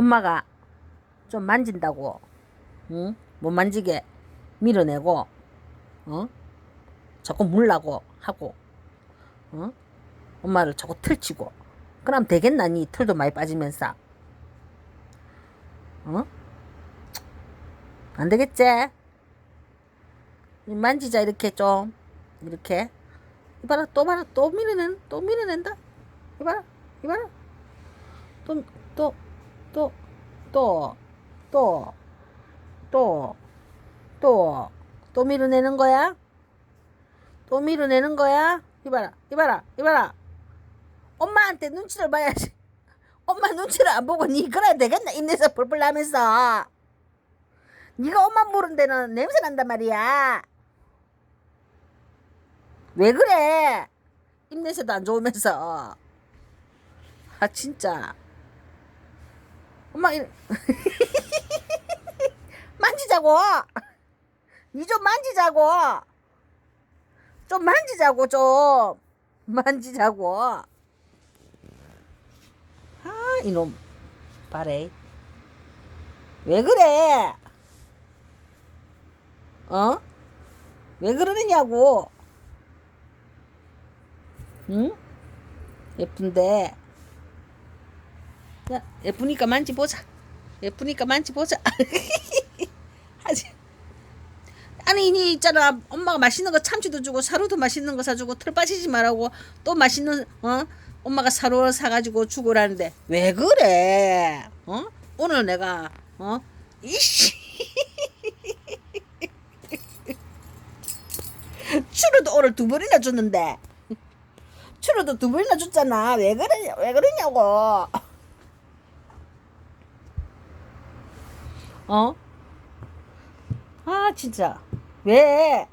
엄마가 좀 만진다고, 응? 못 만지게 밀어내고, 어? 자꾸 물라고 하고, 어? 엄마를 자꾸 틀치고, 그럼 되겠나, 니 털도 많이 빠지면서. 어? 안 되겠지? 만지자, 이렇게 좀. 이렇게. 이봐라, 또 봐라, 또 밀어낸, 또 밀어낸다. 이봐라, 이봐라. 또, 또, 또, 또, 또, 또, 또, 또 밀어내는 거야? 또 밀어내는 거야? 이봐라, 이봐라, 이봐라. 엄마한테 눈치를 봐야지. 엄마 눈치를 안 보고 니 그래야 되겠나? 입내서 뿔뿔 나면서. 니가 엄마 모르는 데는 냄새 난단 말이야. 왜 그래? 입냄새도 안 좋으면서. 아, 진짜. 엄마, 이 만지자고! 니 좀 만지자고! 좀 만지자고, 좀! 만지자고! 아, 이놈. 봐래. 왜 그래? 어? 왜 그러느냐고. 응? 예쁜데. 야, 예쁘니까 만지보자. 예쁘니까 만지보자. 하지. 아니, 니 있잖아. 엄마가 맛있는 거 참치도 주고, 사료도 맛있는 거 사주고, 털 빠지지 말라고, 또 맛있는, 어? 엄마가 사료 사가지고 주고라는데, 왜 그래? 어? 오늘 내가, 어? 이씨. 추루도 오늘 두 번이나 줬는데. 추루도 두 번이나 줬잖아. 왜 그러냐, 왜 그러냐고. 어? 아, 진짜. 왜?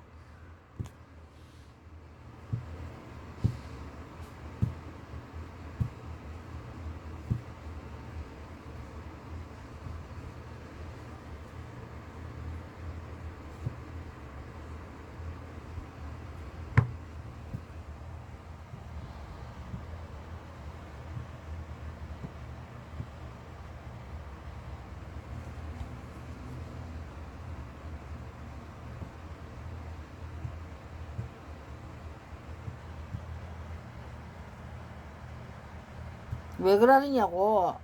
왜 그러느냐고.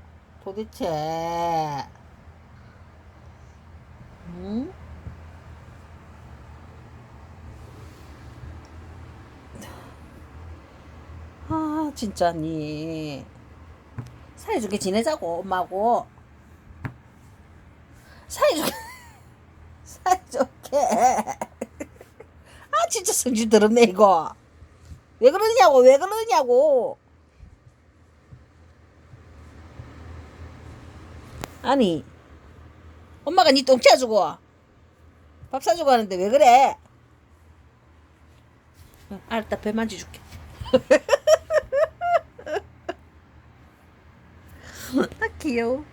도대체. 응? 아, 진짜 니. 사이좋게 지내자고, 엄마하고. 사이좋게. 사이좋게. 아, 진짜 성질 더럽네, 이거. 왜 그러냐고, 왜 그러냐고. 아니 엄마가 니 똥 치워주고 밥 사주고 하는데 왜 그래? 어, 알았다. 배 만져줄게. 아 귀여워